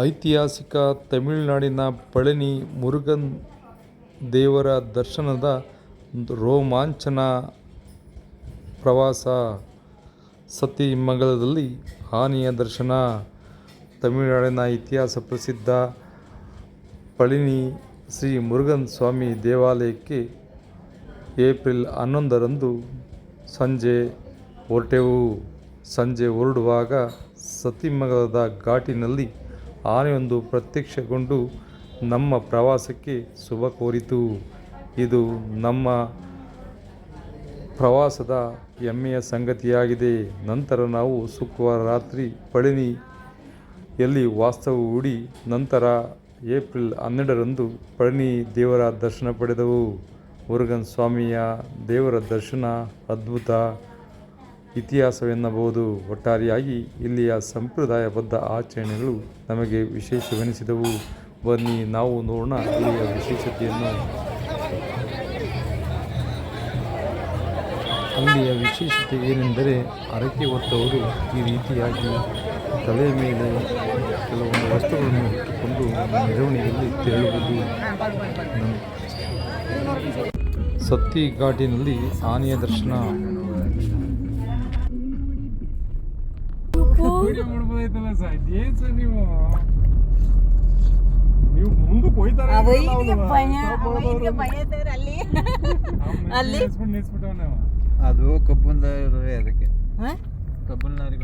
ಐತಿಹಾಸಿಕ ತಮಿಳುನಾಡಿನ ಪಳನಿ ಮುರುಗನ್ ದೇವರ ದರ್ಶನದ ರೋಮಾಂಚನ ಪ್ರವಾಸ ಸತಿಮಂಗಲದಲ್ಲಿ ಆನೆಯ ದರ್ಶನ. ತಮಿಳುನಾಡಿನ ಇತಿಹಾಸ ಪ್ರಸಿದ್ಧ ಪಳನಿ ಶ್ರೀ ಮುರುಗನ್ ಸ್ವಾಮಿ ದೇವಾಲಯಕ್ಕೆ ಏಪ್ರಿಲ್ ಹನ್ನೊಂದರಂದು ಸಂಜೆ ಹೊರಟೆವು. ಸಂಜೆ ಹೊರಡುವಾಗ ಸತಿಮಂಗಲದ ಘಾಟಿನಲ್ಲಿ ಆನೆಯೊಂದು ಪ್ರತ್ಯಕ್ಷಗೊಂಡು ನಮ್ಮ ಪ್ರವಾಸಕ್ಕೆ ಶುಭ ಕೋರಿತು. ಇದು ನಮ್ಮ ಪ್ರವಾಸದ ಹೆಮ್ಮೆಯ ಸಂಗತಿಯಾಗಿದೆ. ನಂತರ ನಾವು ಶುಕ್ರವಾರ ರಾತ್ರಿ ಪಳನಿಯಲ್ಲಿ ವಾಸ್ತವ ಹೂಡಿ ನಂತರ ಏಪ್ರಿಲ್ ಹನ್ನೆರಡರಂದು ಪಳನಿ ದೇವರ ದರ್ಶನ ಪಡೆದವು. ಮುರುಗನ್ ಸ್ವಾಮಿಯ ದೇವರ ದರ್ಶನ ಅದ್ಭುತ. ಇತಿಹಾಸವೆನ್ನಬಹುದು. ಒಟ್ಟಾರೆಯಾಗಿ ಇಲ್ಲಿಯ ಸಂಪ್ರದಾಯಬದ್ಧ ಆಚರಣೆಗಳು ನಮಗೆ ವಿಶೇಷವೆನಿಸಿದವು. ಬನ್ನಿ ನಾವು ನೋಡೋಣ ಇಲ್ಲಿಯ ವಿಶೇಷತೆಯನ್ನು. ಅಲ್ಲಿಯ ವಿಶೇಷತೆ ಏನೆಂದರೆ ಹರಕೆ ಹೊತ್ತವರು ಈ ರೀತಿಯಾಗಿ ತಲೆ ಮೇಲೆ ಕೆಲವೊಂದು ವಸ್ತುಗಳನ್ನು ಇಟ್ಟುಕೊಂಡು ಮೆರವಣಿಗೆಯಲ್ಲಿ ತೆರಳುವುದು. ಸತ್ತಿ ಘಾಟಿನಲ್ಲಿ ಆನೆಯ ದರ್ಶನ. ವಿಡಿಯೋ ಮಾಡ್ಬೋದಾಯ್ತಲ್ಲ ಸರ್. ಏನ್ ಸರ್ ನೀವು? ನೀವು ಮುಂದಕ್ಕೆ ಹೋಯ್ತಾರೆ ಅಲ್ಲಿ. ಅಲ್ಲಿ? ನಿಲ್ಸ್ಬಿಟ್ಟು ನಿಲ್ಸ್ಬಿಟ್ಟವ್ ನಾವು ಅದು ಕಬ್ಬುಂದ ಅದಕ್ಕೆ. ಕಬ್ಬನ್ ಲಾರಿಗಳು